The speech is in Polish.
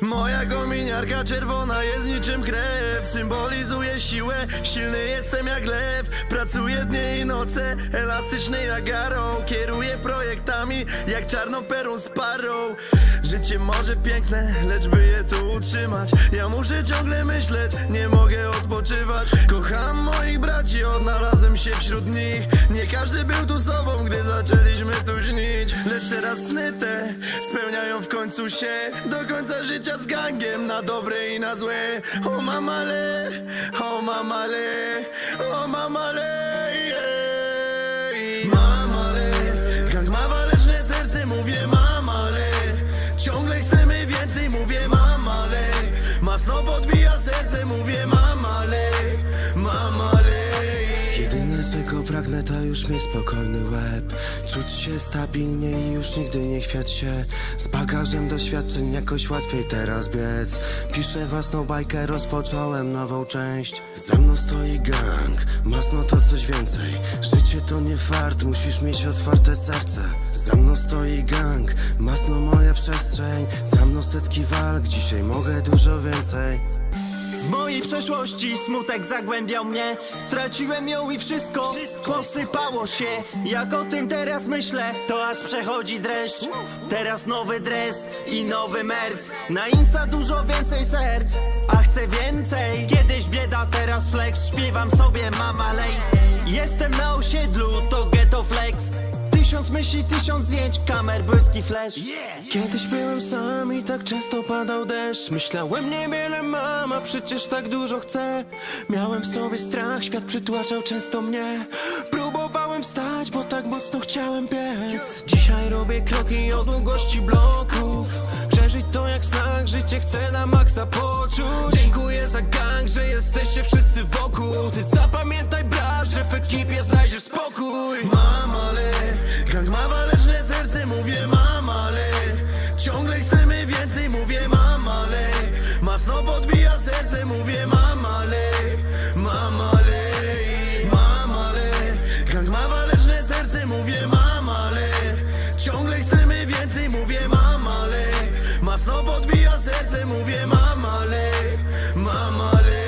Moja kominiarka czerwona jest niczym krew. Symbolizuje siłę, silny jestem jak lew. Pracuję dnie i noce, elastyczny jak arrow Kieruję projektami jak czarną perą z parą. Życie może piękne, lecz by je tu utrzymać. Ja muszę ciągle myśleć, nie mogę odpoczywać. Kocham moich braci, odnalazłem się wśród nich. Nie każdy był tu sobą, gdy zaczęliśmy tu teraz sny te spełniają w końcu się Do końca życia z gangiem, na dobre i na złe. O mamale, o mamale, o mamale jej. Mamale, gang ma waleczne serce, mówię mamale. Ciągle chcemy więcej, mówię mamale. Masno podbija serce, mówię mamale, mamale Jedyne czego pragnę to już mieć spokojny łeb. Czuć się stabilnie i już nigdy nie chwiać się. Z bagażem doświadczeń jakoś łatwiej teraz biec. Piszę własną bajkę, rozpocząłem nową część. Za mną stoi gang, masno to coś więcej. Życie to nie fart, musisz mieć otwarte serce. Za mną stoi gang, masno moja przestrzeń. Za mną setki walk, dzisiaj mogę dużo więcej W mojej przeszłości smutek zagłębiał mnie. Straciłem ją i wszystko, posypało się. Jak o tym teraz myślę, to aż przechodzi dreszcz. Teraz nowy dres i nowy merc. Na Insta dużo więcej serc, a chcę więcej. Kiedyś bieda, teraz flex, śpiewam sobie mama lej. Jestem na osiedlu, to ghetto flex Tysiąc myśli, tysiąc zdjęć, kamer, błyski flash. Kiedyś byłem sam i tak często padał deszcz. Myślałem niewiele mam, a przecież tak dużo chcę. Miałem w sobie strach, świat przytłaczał często mnie. Próbowałem wstać, bo tak mocno chciałem biec Dzisiaj robię kroki o długości bloków. Przeżyć to jak znak, życie chcę na maksa poczuć. Dziękuję za gang, że jesteście wszyscy wokół. Ty serce mówię mam, ale Ciągle chcemy więcej, mówię mam, ale Masno podbija serce, mówię mam, ale Mam, ale, mam, ale. Gang ma waleczne serce, mówię mam, ale Ciągle chcemy więcej, mówię mam, ale Masno podbija serce, mówię mam, ale Mam, ale.